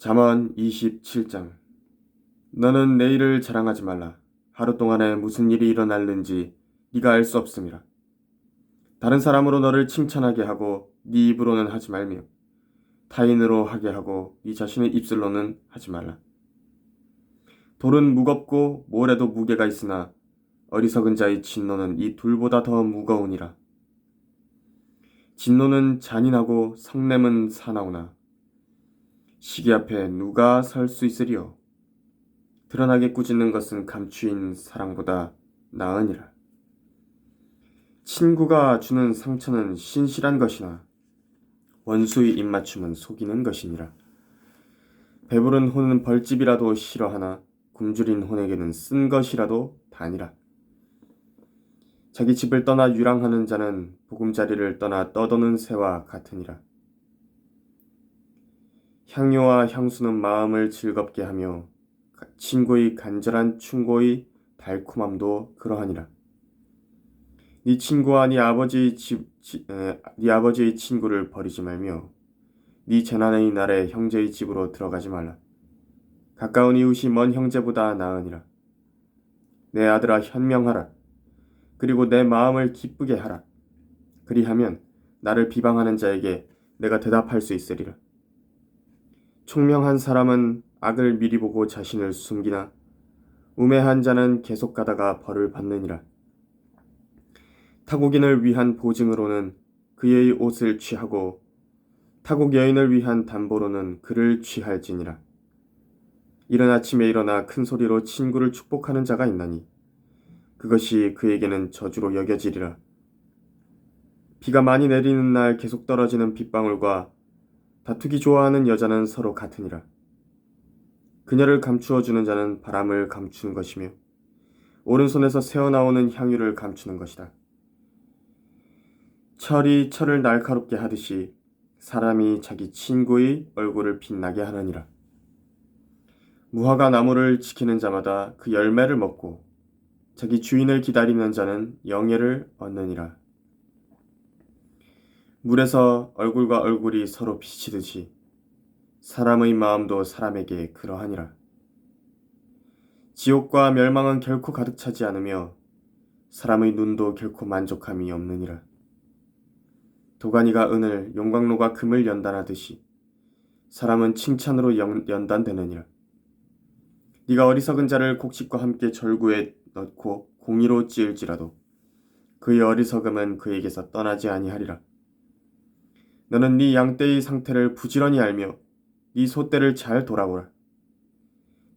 잠언 27장 너는 내일을 자랑하지 말라. 하루 동안에 무슨 일이 일어날는지 네가 알 수 없음이라. 다른 사람으로 너를 칭찬하게 하고 네 입으로는 하지 말며 타인으로 하게 하고 네 자신의 입술로는 하지 말라. 돌은 무겁고 모래도 무게가 있으나 어리석은 자의 진노는 이 둘보다 더 무거우니라. 진노는 잔인하고 성냄은 사나우나 시기 앞에 누가 설 수 있으리요? 드러나게 꾸짖는 것은 감추인 사랑보다 나으니라. 친구가 주는 상처는 신실한 것이나 원수의 입맞춤은 속이는 것이니라. 배부른 혼은 벌집이라도 싫어하나 굶주린 혼에게는 쓴 것이라도 다니라. 자기 집을 떠나 유랑하는 자는 보금자리를 떠나 떠도는 새와 같으니라. 향료와 향수는 마음을 즐겁게 하며 친구의 간절한 충고의 달콤함도 그러하니라. 네 친구와 네 아버지의 집, 지, 에, 네 아버지의 친구를 버리지 말며 네 재난의 날에 형제의 집으로 들어가지 말라. 가까운 이웃이 먼 형제보다 나으니라. 내 아들아 현명하라. 그리고 내 마음을 기쁘게 하라. 그리하면 나를 비방하는 자에게 내가 대답할 수 있으리라. 총명한 사람은 악을 미리 보고 자신을 숨기나 우매한 자는 계속 가다가 벌을 받느니라. 타국인을 위한 보증으로는 그의 옷을 취하고 타국 여인을 위한 담보로는 그를 취할지니라. 이른 아침에 일어나 큰 소리로 친구를 축복하는 자가 있나니 그것이 그에게는 저주로 여겨지리라. 비가 많이 내리는 날 계속 떨어지는 빗방울과 다투기 좋아하는 여자는 서로 같으니라. 그녀를 감추어 주는 자는 바람을 감추는 것이며 오른손에서 새어나오는 향유를 감추는 것이다. 철이 철을 날카롭게 하듯이 사람이 자기 친구의 얼굴을 빛나게 하느니라. 무화과 나무를 지키는 자마다 그 열매를 먹고 자기 주인을 기다리는 자는 영예를 얻느니라. 물에서 얼굴과 얼굴이 서로 비치듯이 사람의 마음도 사람에게 그러하니라. 지옥과 멸망은 결코 가득 차지 않으며 사람의 눈도 결코 만족함이 없느니라. 도가니가 은을 용광로가 금을 연단하듯이 사람은 칭찬으로 연, 연단되느니라. 네가 어리석은 자를 곡식과 함께 절구에 넣고 공의로 찌을지라도 그의 어리석음은 그에게서 떠나지 아니하리라. 너는 네 양떼의 상태를 부지런히 알며 네 소떼를 잘 돌아보라.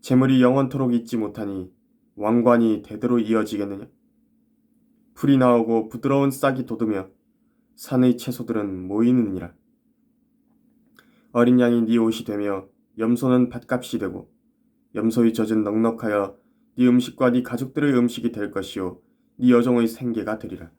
재물이 영원토록 있지 못하니 왕관이 대대로 이어지겠느냐? 풀이 나오고 부드러운 싹이 돋으며 산의 채소들은 모이느니라. 어린 양이 네 옷이 되며 염소는 밭값이 되고 염소의 젖은 넉넉하여 네 음식과 네 가족들의 음식이 될 것이요 네 여종의 생계가 되리라.